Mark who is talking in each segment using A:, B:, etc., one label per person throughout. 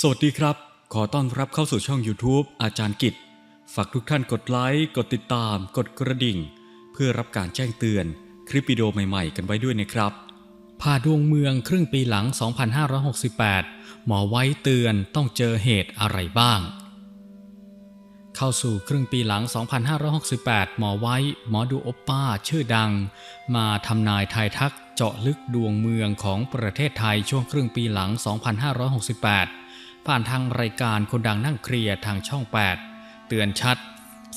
A: สวัสดีครับ ขอต้อนรับเข้าสู่ช่อง YouTube อาจารย์กิจ ฝากทุกท่านกดไลค์ กดติดตาม กดกระดิ่ง เพื่อรับการแจ้งเตือนคลิปวิดีโอใหม่ๆ กันไว้ด้วยนะครับผ่าดวงเมืองครึ่งปีหลัง 2568 หมอไว้เตือนต้องเจอเหตุอะไรบ้าง เข้าสู่ครึ่งปีหลัง 2568 หมอไว้ หมอดูโอปป้าชื่อดัง มาทำนายทายทักเจาะลึกดวงเมืองของประเทศไทยช่วงครึ่งปีหลัง 2568 ผ่านทางรายการคนดังนั่งเคลียร์ทางช่อง 8 เตือนชัด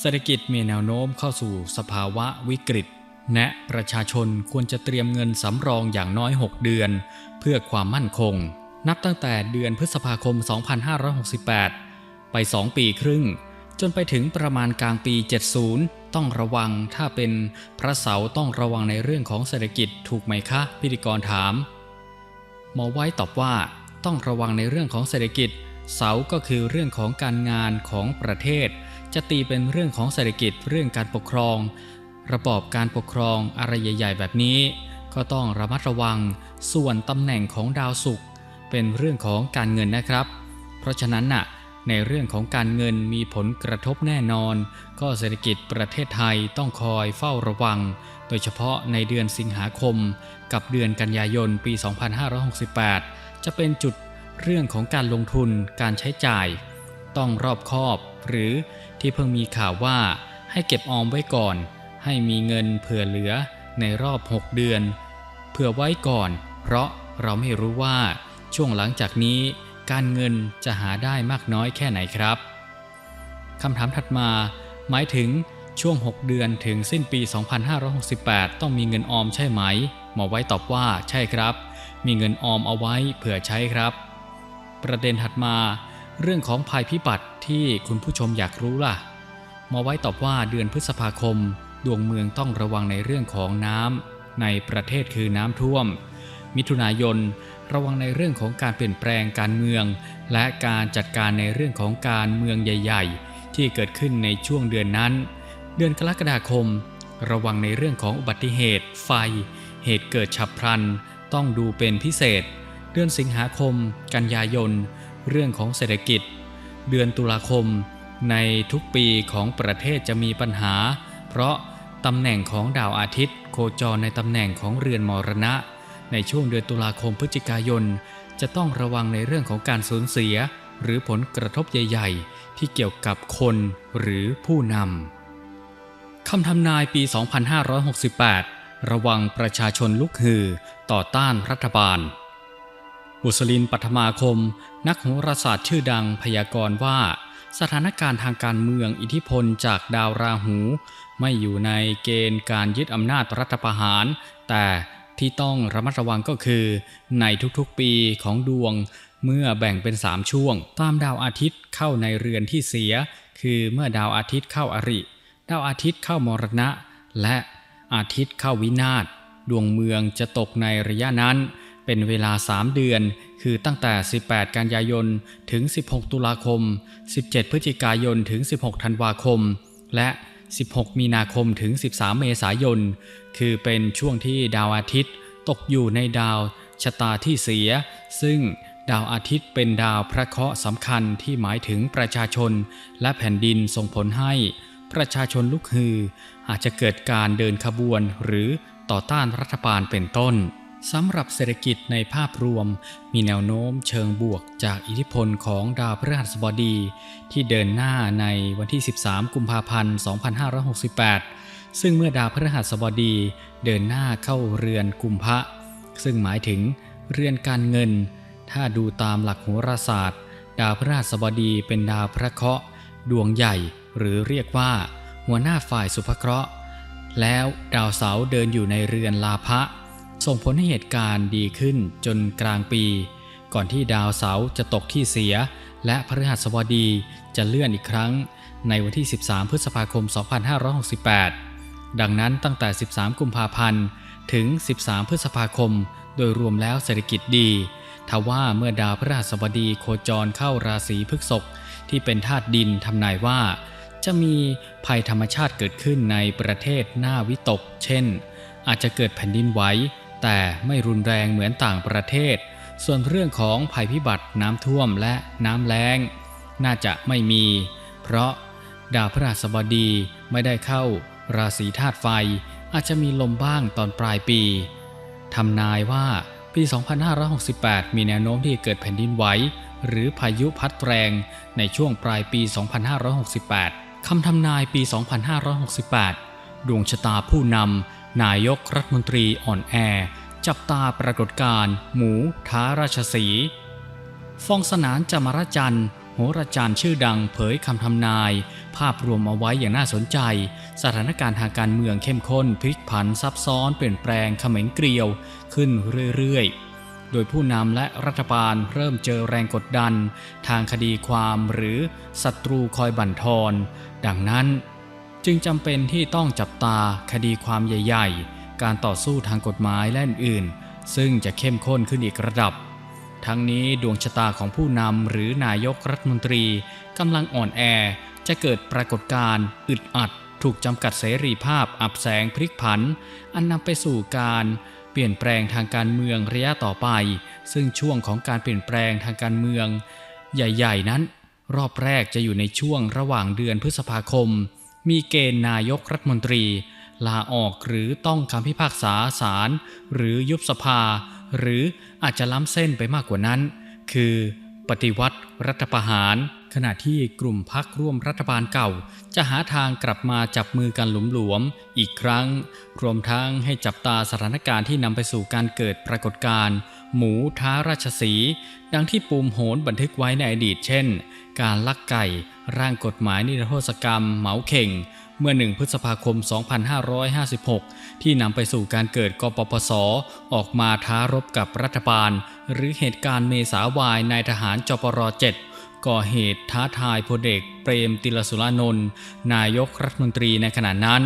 A: เศรษฐกิจมีแนวโน้มเข้าสู่สภาวะวิกฤต แนะประชาชนควรจะเตรียมเงินสำรองอย่างน้อย 6 เดือน เพื่อความมั่นคง นับตั้งแต่เดือนพฤษภาคม 2568 ไป 2 ปีครึ่ง จนไปถึงประมาณกลางปี 70 ต้องระวังถ้าเป็นพระเสาร์ต้องระวังในเรื่องของเศรษฐกิจถูกไหมคะ พิธีกรถามหมอไว้ตอบว่า ต้องระวังในเรื่องของเศรษฐกิจ เสาก็คือเรื่องของการงานของประเทศ จะตีเป็นเรื่องของเศรษฐกิจเรื่องการปกครอง ระบอบการปกครองอะไรใหญ่ ๆ แบบนี้ ก็ต้องระมัดระวัง ส่วนตำแหน่งของดาวศุกร์เป็นเรื่องของการเงินนะครับ เพราะฉะนั้นน่ะในเรื่องของการเงินมีผลกระทบแน่นอน ก็เศรษฐกิจประเทศไทยต้องคอยเฝ้าระวัง โดยเฉพาะในเดือนสิงหาคม กับเดือนกันยายนปี 2568 จะเป็นจุดเรื่องของการลงทุนการใช้จ่าย ต้องรอบคอบ หรือที่เพิ่งมีข่าวว่าให้เก็บออมไว้ก่อน ให้มีเงินเผื่อเหลือในรอบ 6 เดือน เผื่อไว้ก่อน เพราะเราไม่รู้ว่าช่วงหลังจากนี้ การเงินจะหาได้มากน้อยแค่ไหนครับคำถามถัดมา หมายถึงช่วง 6 เดือนถึงสิ้นปี 2568 ต้องมีเงินออมใช่ไหม หมอไว้ตอบว่าใช่ครับ มีเงินออมเอาไว้เผื่อใช้ครับ ประเด็นถัดมาเรื่องของภัยพิบัติที่คุณผู้ชมอยากรู้ล่ะมอไว้ตอบว่าเดือนพฤษภาคม ดวงเมืองต้องระวังในเรื่องของน้ำในประเทศคือน้ำท่วม มิถุนายนระวังในเรื่องของการเปลี่ยนแปลงการเมือง และการจัดการในเรื่องของการเมืองใหญ่ ๆ ที่เกิดขึ้นในช่วงเดือนนั้น เดือนกรกฎาคม ระวังในเรื่องของอุบัติเหตุ ไฟ เหตุเกิดฉับพลัน ต้องดูเป็นพิเศษ เดือนสิงหาคม กันยายน เรื่องของเศรษฐกิจ เดือนตุลาคม ในทุกปีของประเทศจะมีปัญหา เพราะตำแหน่งของดาวอาทิตย์ โคจรในตำแหน่งของเรือนมรณะ ในช่วงเดือนตุลาคมพฤศจิกายน จะต้องระวังในเรื่องของการสูญเสีย หรือผลกระทบใหญ่ ๆ ที่เกี่ยวกับคนหรือผู้นำคำทำนายปี 2568 ระวังประชาชนลุกฮือต่อต้านรัฐบาล บุษลินปัทมาคม นักโหราศาสตร์ชื่อดังพยากรณ์ว่า สถานการณ์ทางการเมืองอิทธิพลจากดาวราหู ไม่อยู่ในเกณฑ์การยึดอำนาจรัฐประหาร แต่ที่ต้องระมัดระวังก็คือ ในทุกๆปีของดวงเมื่อแบ่งเป็น3ช่วง ตามดาวอาทิตย์เข้าในเรือนที่เสีย คือเมื่อดาวอาทิตย์เข้าอริ ดาวอาทิตย์เข้ามรณะ และ อาทิตย์เข้าวินาศดวงเมืองจะตกในระยะนั้น เป็นเวลา 3 เดือน คือตั้งแต่ 18 กันยายน ถึง 16 ตุลาคม 17 พฤศจิกายน ถึง 16 ธันวาคม และ 16 มีนาคม ถึง 13 เมษายน คือเป็นช่วงที่ดาวอาทิตย์ตกอยู่ในดาวชะตาที่เสีย ซึ่งดาวอาทิตย์เป็นดาวพระเคราะห์สำคัญที่หมายถึงประชาชน และแผ่นดินส่งผลให้ ประชาชนลุกฮือ อาจจะเกิดการเดินขบวนหรือต่อต้านรัฐบาลเป็นต้นสำหรับเศรษฐกิจในภาพรวม มีแนวโน้มเชิงบวกจากอิทธิพลของดาวพฤหัสบดี ที่เดินหน้าในวันที่ 13 กุมภาพันธ์ 2568 ซึ่งเมื่อดาวพฤหัสบดีเดินหน้าเข้าเรือนกุมภะซึ่งหมายถึงเรือนการเงิน ถ้าดูตามหลักโหราศาสตร์ ดาวพฤหัสบดีเป็นดาวพระเคราะห์ดวงใหญ่ หรือเรียกว่า หัวหน้าฝ่ายสุภเคราะห์ แล้วดาวเสาเดินอยู่ในเรือนลาภะส่งผลให้เหตุการณ์ดีขึ้นจนกลางปี ก่อนที่ดาวเสาจะตกที่เสีย และพฤหัสบดีจะเลื่อนอีกครั้ง ในวันที่ 13 พฤษภาคม 2568 ดังนั้นตั้งแต่ 13 กุมภาพันธ์ถึง 13 พฤษภาคม โดยรวมแล้วเศรษฐกิจดีทว่าเมื่อดาวพฤหัสบดีโคจรเข้าราศีพฤษภที่เป็นธาตุดินทำนายว่า จะมีภัยธรรมชาติเกิดขึ้นในประเทศหน้าวิตก เช่น อาจจะเกิดแผ่นดินไหวแต่ไม่รุนแรงเหมือนต่างประเทศ
B: ส่วนเรื่องของภัยพิบัติน้ำท่วมและน้ำแล้ง น่าจะไม่มี เพราะดาวพฤหัสบดีไม่ได้เข้า ราศีธาตุไฟ อาจจะมีลมบ้างตอนปลายปีทำนายว่าปี 2568 มีแนวโน้มที่จะเกิดแผ่นดินไหวหรือพายุพัดแรงในช่วงปลายปี 2568 คำทำนายปี 2568 ดวงชะตาผู้นำ นายกรัฐมนตรีอ่อนแอ จับตาปรากฏการณ์หมูท้าราชสี ฟองสนานจามรจันทร์โหราจารย์ชื่อดังเผยคำทำนาย ภาพรวมเอาไว้อย่างน่าสนใจ สถานการณ์ทางการเมืองเข้มข้นพลิกผันซับซ้อนเปลี่ยนแปลงเขม็งเกลียว ขึ้นเรื่อยๆ โดยผู้นำและรัฐบาลเริ่มเจอแรงกดดัน ทางคดีความหรือศัตรูคอยบั่นทอน ดังนั้น จึงจำเป็นที่ต้องจับตาคดีความใหญ่ ๆ การต่อสู้ทางกฎหมายและอื่นๆ ซึ่งจะเข้มข้นขึ้นอีกระดับ ทั้งนี้ดวงชะตาของผู้นำหรือนายกรัฐมนตรีกำลังอ่อนแอจะเกิดปรากฏการณ์อึดอัด ถูกจำกัดเสรีภาพอับแสงพลิกผัน อันนำไปสู่การ ลี่ยนแปลงทางการเมืองระยะต่อไป ซึ่งช่วงของการเปลี่ยนแปลงทางการเมือง ใหญ่ๆ นั้น รอบแรกจะอยู่ในช่วงระหว่างเดือนพฤษภาคม มีเกณฑ์นายกรัฐมนตรี ลาออกหรือต้องคำพิพากษาศาลหรือยุบสภา หรืออาจจะล้ำเส้นไปมากกว่านั้น คือ ปฏิวัติรัฐประหาร ขณะที่กลุ่มพักร่วมรัฐบาลเก่า จะหาทางกลับมาจับมือกันหลวมๆอีกครั้ง รวมทั้งให้จับตาสถานการณ์ที่นำไปสู่การเกิดปรากฏการณ์ หมูท้าราชสี ดังที่ปูมโหนบันทึกไว้ในอดีตเช่น การลักไก่ ร่างกฎหมายนิรโทษกรรม เหมาเข่ง เมื่อ 1 พฤษภาคม 2556 ที่นำไปสู่การเกิดกปปส ออกมาท้ารบกับรัฐบาล หรือเหตุการณ์เมษาวายนายทหารจปร 7 ก่อเหตุท้าทายพลเอกเปรมติลสุรานนท์นายกรัฐมนตรีในขณะนั้น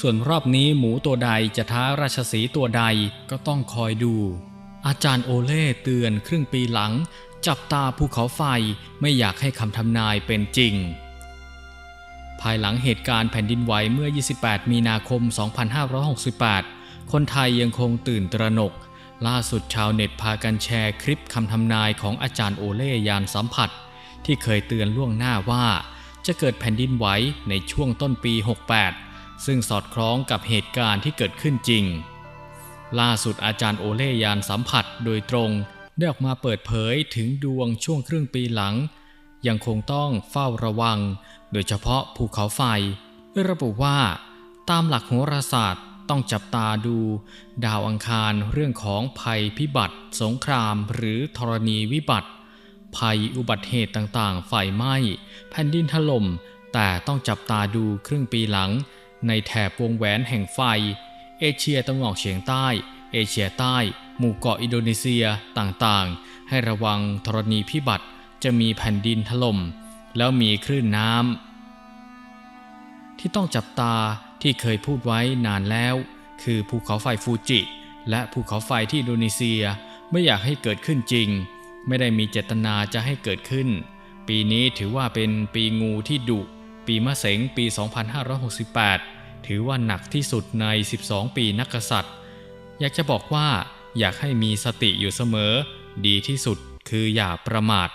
B: ส่วนรอบนี้หมูตัวใดจะท้าราชสีตัวใดก็ต้องคอยดู อาจารย์โอเล่เตือนครึ่งปีหลัง จับตาภูเขาไฟไม่อยากให้คำทำนายเป็นจริง ภายหลังเหตุการณ์แผ่นดินไหวเมื่อ 28 มีนาคม 2568 คนไทยยังคงตื่นตระหนกล่าสุดชาวเน็ตพากันแชร์คลิปคำทำนายของอาจารย์โอเล่ยานสัมผัส ที่เคยเตือนล่วงหน้าว่า จะเกิดแผ่นดินไหวในช่วงต้นปี 68 ซึ่งสอดคล้องกับเหตุการณ์ที่เกิดขึ้นจริง ล่าสุดอาจารย์โอเล่ยานสัมผัสโดยตรงได้ออกมาเปิดเผยถึงดวงช่วงครึ่งปีหลัง ยังคงต้องเฝ้าระวัง โดยเฉพาะภูเขาไฟโดยระบุว่า ตามหลักโหราศาสตร์ต้องจับตาดู ดาวอังคารเรื่องของภัยพิบัติ สงครามหรือธรณีวิบัติ ภัยอุบัติเหตุต่างๆ ไฟไหม้ แผ่นดินถล่ม แต่ต้องจับตาดูครึ่งปีหลัง ในแถบวงแหวนแห่งไฟ เอเชียตะวันออกเฉียงใต้ เอเชียใต้ หมู่เกาะอินโดนีเซียต่างๆ ให้ระวังธรณีพิบัติจะมีแผ่นดินถล่ม แล้วมีคลื่นน้ำที่ต้องจับตาที่เคยพูดไว้นานแล้ว คือภูเขาไฟฟูจิ และภูเขาไฟที่อินโดนีเซียไม่อยากให้เกิดขึ้นจริง ไม่ได้มีเจตนาจะให้เกิดขึ้น ปีนี้ถือว่าเป็นปีงูที่ดุ ปีมะเสงปี 2568 ถือว่าหนักที่สุดใน 12 ปีนักกษัตริย์ อยากจะบอกว่าอยากให้มีสติอยู่เสมอ ดีที่สุดคืออย่าประมาท